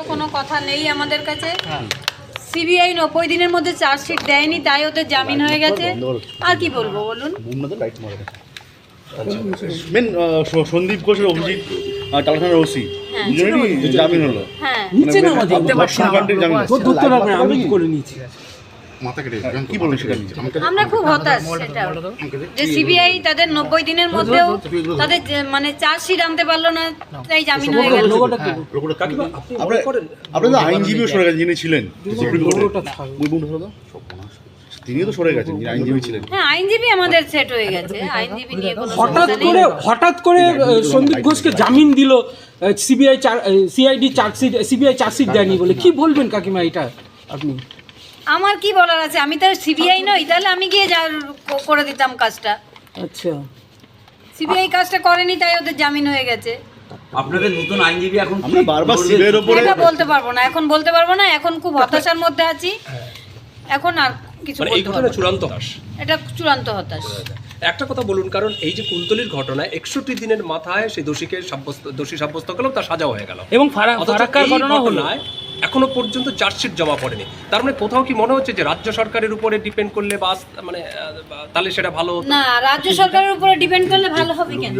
তো কোনো কথা নেই আমাদের কাছে। সিবিআই নব্বই দিনের মধ্যে চার্জশিট দেয়নি তাই ওদের জামিন হয়ে গেছে। আর কি বলব বলুন? মেন সন্দীপ ঘোষের অভিজিৎ ওসি হ্যাঁ। দুজনেরই জামিন হলো। হ্যাঁ। জামিন। আমি করে নিয়েছি মাথা কেটে কি বলবেন সেটা আমরা খুব হতাশ সেটা। যে সিবিআই তাদের নব্বই দিনের মধ্যেও তাদের মানে চার্জশিট আনতে পারল না তাই জামিন হয়ে গেল লোগোটা কি লোকটা আপনার আপনার তো আইনজীবীও সরে গেছেন যিনি ছিলেন সুপ্রিম কোর্টে ওই বন্ধু হলো তো? তিনিও তো সরে গেছেন যিনি আইনজীবী ছিলেন। হ্যাঁ আইনজীবী আমাদের সেট হয়ে গেছে। আইনজীবী নিয়ে কোনো হঠাৎ করে হঠাৎ করে সন্দীপ ঘোষকে জামিন দিল CBI CID chargesheet CBI chargesheet দেয়নি বলে। কি বলবেন কাকিমা এটা আপনি? আমার কি বলার আছে? আমি তো সিবিআই নই তাহলে আমি গিয়ে যা করে দিতাম কাজটা। আচ্ছা। সিবিআই কাজটা করেনি তাই ওদের জামিন হয়ে গেছে। আপনাদের নতুন আইনজীবী এখন আমরা বারবার লড়বে? সিবিআইয়ের ওপরে এটা বলতে পারব না এখন বলতে পারব না এখন খুব হতাশার মধ্যে আছি। এখন আর কিছু মানে বলতে পারব না। চূড়ান্ত। হাস এটা চূড়ান্ত হতাশ। একটা কথা বলুন কারণ এই যে কুলতলির ঘটনায় একষট্টি দিনের মাথায় সেই দোষীকে সাব্যস্ত দোষী সাব্যস্ত করলেও তার সাজা হয়ে গেল। এবং ফারাক্কার ঘটনা হলো। এখনও পর্যন্ত চার্জশিট জমা পড়েনি। তার মানে কোথাও কি মনে হচ্ছে যে রাজ্য সরকারের উপরে ডিপেন্ড করলে বা মানে তাহলে সেটা ভালো হতো? না রাজ্য সরকারের উপরে ডিপেন্ড করলে ভালো হবে কেন?